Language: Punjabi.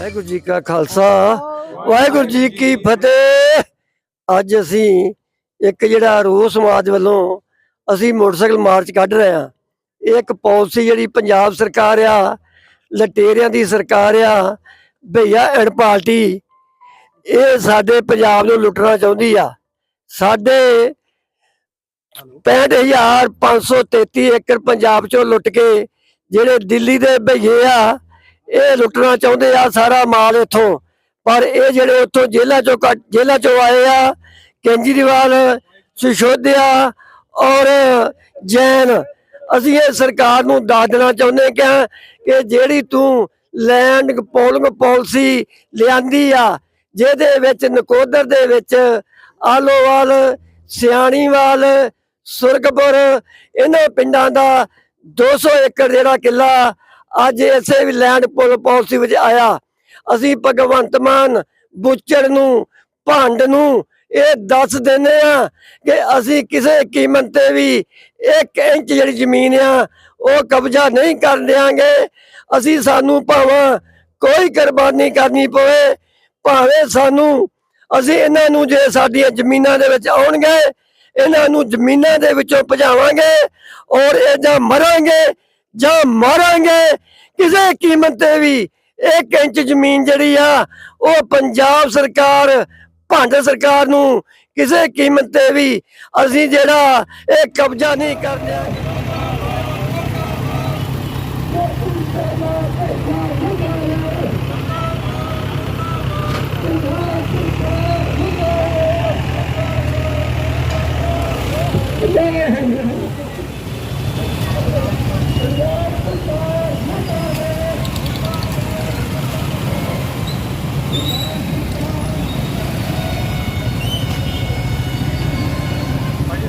ਵਾਹਿਗੁਰੂ ਜੀ ਕਾ ਖਾਲਸਾ, ਵਾਹਿਗੁਰੂ ਜੀ ਕੀ ਫਤਿਹ। ਅੱਜ ਅਸੀਂ ਇੱਕ ਜਿਹੜਾ ਰੋਸ ਸਮਾਜ ਵੱਲੋਂ ਅਸੀਂ ਮੋਟਰਸਾਈਕਲ ਮਾਰਚ ਕੱਢ ਰਹੇ ਹਾਂ। ਇਹ ਇੱਕ ਪਾਲਿਸੀ ਜਿਹੜੀ ਪੰਜਾਬ ਸਰਕਾਰ ਆ, ਲਟੇਰਿਆਂ ਦੀ ਸਰਕਾਰ ਆ, ਭਈਆ ਐਡ ਪਾਰਟੀ, ਇਹ ਸਾਡੇ ਪੰਜਾਬ ਨੂੰ ਲੁੱਟਣਾ ਚਾਹੁੰਦੀ ਆ। ਸਾਡੇ 65533 ਏਕੜ ਪੰਜਾਬ ਚੋਂ ਲੁੱਟ ਕੇ ਜਿਹੜੇ ਦਿੱਲੀ ਦੇ ਭਈਏ ਆ ਇਹ ਲੁੱਟਣਾ ਚਾਹੁੰਦੇ ਆ ਸਾਰਾ ਮਾਲ ਇੱਥੋਂ। ਪਰ ਇਹ ਜਿਹੜੇ ਉੱਥੋਂ ਜੇਲ੍ਹਾਂ ਚੋਂ ਕੱਢ- ਜੇਲ੍ਹਾਂ ਚੋਂ ਆਏ ਆ, ਕੇਜਰੀਵਾਲ, ਸੁਸ਼ੋਧਿਆ ਔਰ ਜੈਨ, ਅਸੀਂ ਇਹ ਸਰਕਾਰ ਨੂੰ ਦੱਸ ਦੇਣਾ ਚਾਹੁੰਦੇ ਕਿ ਕਿ ਜਿਹੜੀ ਤੂੰ ਲੈਂਡ ਪੋਲਿੰਗ ਪਾਲਿਸੀ ਲਿਆਂਦੀ ਆ, ਜਿਹਦੇ ਵਿੱਚ ਨਕੋਦਰ ਦੇ ਵਿੱਚ ਆਲੋਵਾਲ, ਸਿਆਣੀਵਾਲ, ਸੁਰਗਪੁਰ, ਇਹਨਾਂ ਪਿੰਡਾਂ ਦਾ 200 ਏਕੜ ਜਿਹੜਾ ਕਿੱਲਾ ਅੱਜ ਇਸੇ ਵੀ ਲੈਂਡ ਪੁਲ ਪਾਲਿਸੀ ਵਿੱਚ ਆਇਆ। ਅਸੀਂ ਭਗਵੰਤ ਮਾਨ, ਬੁੱਚੜ ਨੂੰ, ਭੰਡ ਨੂੰ ਇਹ ਦੱਸ ਦਿੰਦੇ ਆ ਕਿ ਅਸੀਂ ਕਿਸੇ ਕੀਮਤ ਤੇ ਵੀ 1 ਇੰਚ ਜਿਹੜੀ ਜ਼ਮੀਨ ਆ, ਉਹ ਕਬਜ਼ਾ ਨਹੀਂ ਕਰ ਦਿਆਂਗੇ। ਅਸੀਂ ਸਾਨੂੰ ਭਾਵੇਂ ਕੋਈ ਕੁਰਬਾਨੀ ਕਰਨੀ ਪਵੇ, ਭਾਵੇਂ ਸਾਨੂੰ, ਅਸੀਂ ਇਹਨਾਂ ਨੂੰ ਜੇ ਸਾਡੀਆਂ ਜ਼ਮੀਨਾਂ ਦੇ ਵਿੱਚ ਆਉਣਗੇ, ਇਹਨਾਂ ਨੂੰ ਜ਼ਮੀਨਾਂ ਦੇ ਵਿੱਚੋਂ ਭਜਾਵਾਂਗੇ ਔਰ ਇਹ ਜਾਂ ਮਰਾਂਗੇ। ਜਾਂ ਮਾਰਾਂਗੇ, ਕਿਸੇ ਕੀਮਤ ਤੇ ਵੀ। ਇੱਕ ਇੰਚ ਜ਼ਮੀਨ ਜਿਹੜੀ ਆ, ਉਹ ਪੰਜਾਬ ਸਰਕਾਰ, ਭੰਡ ਸਰਕਾਰ ਨੂੰ ਕਿਸੇ ਕੀਮਤ ਤੇ ਵੀ ਅਸੀਂ ਜਿਹੜਾ ਇਹ ਕਬਜ਼ਾ ਨਹੀਂ ਕਰ ਦਿਆਂਗੇ